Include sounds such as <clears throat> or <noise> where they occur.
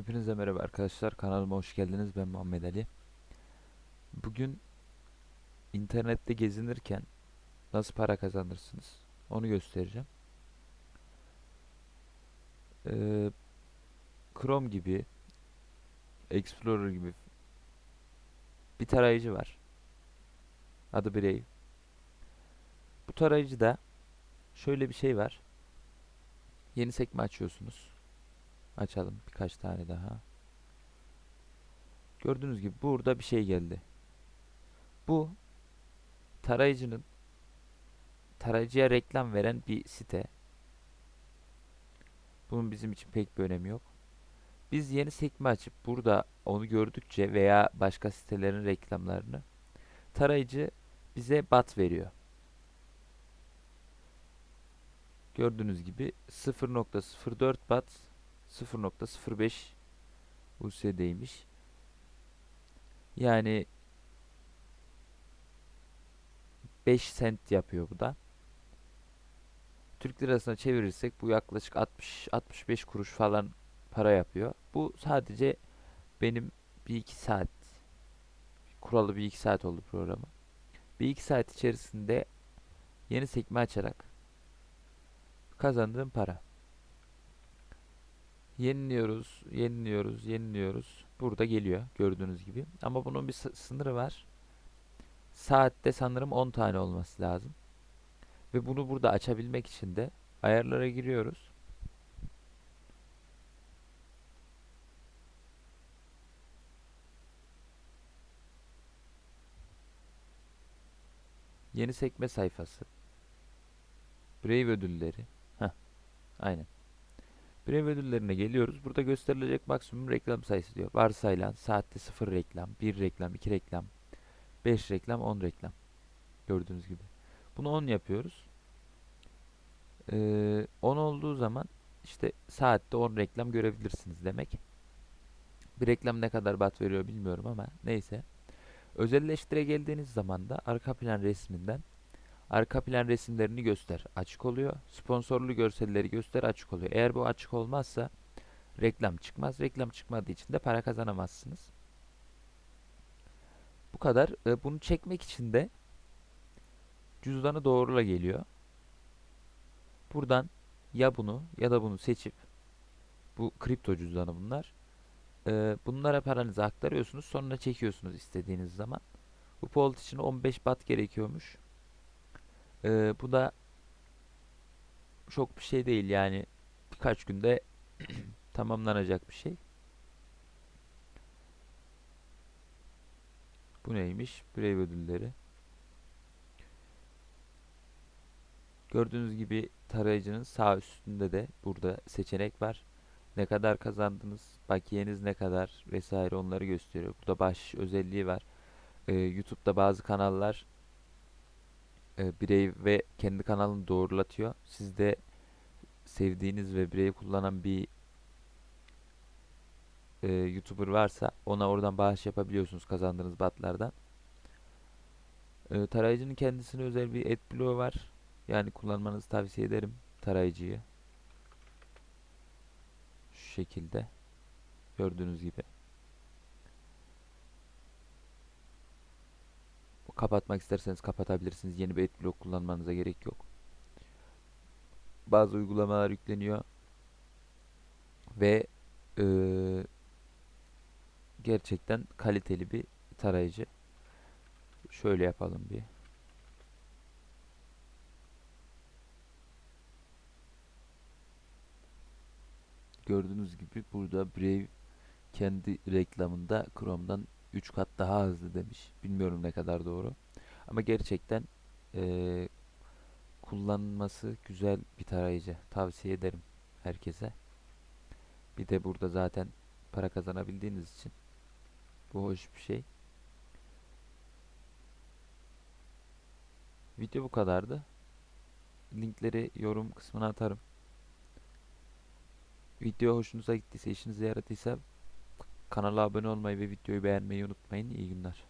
Hepinize merhaba arkadaşlar. Kanalıma hoş geldiniz. Ben Muhammed Ali. Bugün internette gezinirken nasıl para kazanırsınız onu göstereceğim. Ee, Chrome gibi, Explorer gibi bir tarayıcı var. Adı Brave. Bu tarayıcıda şöyle bir şey var. Yeni sekme açıyorsunuz. Açalım birkaç tane daha. Gördüğünüz gibi burada bir şey geldi. Bu tarayıcının tarayıcıya reklam veren bir site. Bunun bizim için pek bir önemi yok. Biz yeni sekme açıp burada onu gördükçe veya başka sitelerin reklamlarını tarayıcı bize bat veriyor. Gördüğünüz gibi 0.04 bat 0.05 USD'ymiş. Yani 5 sent yapıyor bu da. Türk lirasına çevirirsek bu yaklaşık 60-65 kuruş falan para yapıyor. Bu sadece benim bir iki saat kuralı bir iki saat oldu programı. Bir iki saat içerisinde yeni sekme açarak kazandığım para. Yeniliyoruz, yeniliyoruz, yeniliyoruz. Burada geliyor gördüğünüz gibi. Ama bunun bir sı- sınırı var. Saatte sanırım 10 tane olması lazım. Ve bunu burada açabilmek için de ayarlara giriyoruz. Yeni sekme sayfası. Brave ödülleri. Heh, aynen. Brave ödüllerine geliyoruz. Burada gösterilecek maksimum reklam sayısı diyor. Varsayılan saatte 0 reklam, 1 reklam, 2 reklam, 5 reklam, 10 reklam. Gördüğünüz gibi. Bunu 10 yapıyoruz. Ee, 10 olduğu zaman işte saatte 10 reklam görebilirsiniz demek. Bir reklam ne kadar bat veriyor bilmiyorum ama neyse. Özelleştire geldiğiniz zaman da arka plan resminden arka plan resimlerini göster açık oluyor. Sponsorlu görselleri göster açık oluyor. Eğer bu açık olmazsa reklam çıkmaz. Reklam çıkmadığı için de para kazanamazsınız. Bu kadar. E, bunu çekmek için de cüzdanı doğrula geliyor. Buradan ya bunu ya da bunu seçip bu kripto cüzdanı bunlar. E, bunlara paranızı aktarıyorsunuz. Sonra çekiyorsunuz istediğiniz zaman. Bu polt için 15 bat gerekiyormuş. Ee, bu da çok bir şey değil yani birkaç günde <clears throat> tamamlanacak bir şey. Bu neymiş? Brave ödülleri. Gördüğünüz gibi tarayıcının sağ üstünde de burada seçenek var. Ne kadar kazandınız, bakiyeniz ne kadar vesaire onları gösteriyor. Burada baş özelliği var. Ee, YouTube'da bazı kanallar e, birey ve kendi kanalını doğrulatıyor. Siz de sevdiğiniz ve bireyi kullanan bir e, YouTuber varsa ona oradan bağış yapabiliyorsunuz kazandığınız batlardan. E, tarayıcının kendisine özel bir AdBlock var. Yani kullanmanızı tavsiye ederim tarayıcıyı. Şu şekilde. Gördüğünüz gibi. Kapatmak isterseniz kapatabilirsiniz. Yeni bir adblock kullanmanıza gerek yok. Bazı uygulamalar yükleniyor. Ve eee, gerçekten kaliteli bir tarayıcı. Şöyle yapalım bir. Gördüğünüz gibi burada Brave kendi reklamında Chrome'dan 3 kat daha hızlı demiş. Bilmiyorum ne kadar doğru. Ama gerçekten eee, kullanması güzel bir tarayıcı. Tavsiye ederim herkese. Bir de burada zaten para kazanabildiğiniz için bu hoş bir şey. Video bu kadardı. Linkleri yorum kısmına atarım. Video hoşunuza gittiyse, işinize yaradıysa kanala abone olmayı ve videoyu beğenmeyi unutmayın. İyi günler.